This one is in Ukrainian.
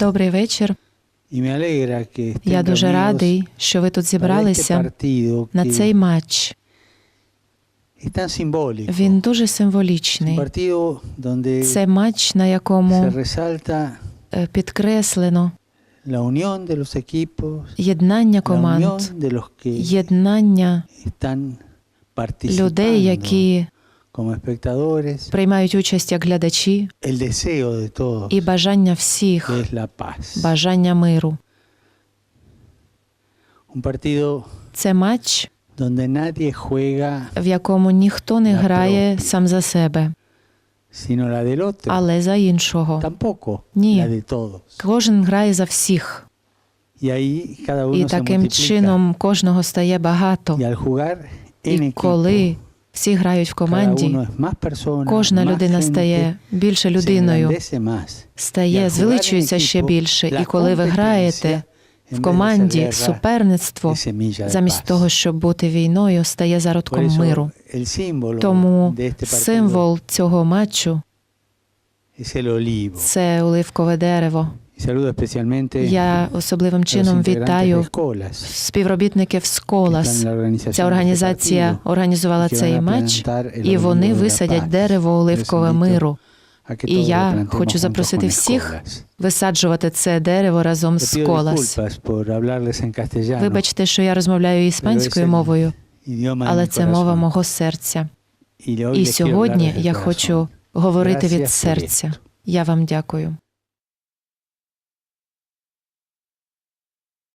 Добрий вечір. Я дуже радий, що ви тут зібралися на цей матч. Він дуже символічний. Це матч, на якому е, підкреслено єднання команд, єднання людей, які приймають участь як глядачі, el deseo de todos, і бажання всіх, бажання миру. Це матч, в якому ніхто не грає сам за себе, але за іншого. Todos. Кожен грає за всіх, і таким чином кожного стає багато. І коли всі грають в команді, кожна людина стає більше людиною, стає, звеличується ще більше. І коли ви граєте в команді, суперництво, замість того, щоб бути війною, стає зародком миру. Тому символ цього матчу це оливкове дерево. Я особливим чином вітаю співробітників Сколас. Ця організація організувала цей матч, і вони висадять дерево оливкове миру. І я хочу запросити всіх висаджувати це дерево разом з Колас. Вибачте, що я розмовляю іспанською мовою, але це мова мого серця. І сьогодні я хочу говорити від серця. Я вам дякую.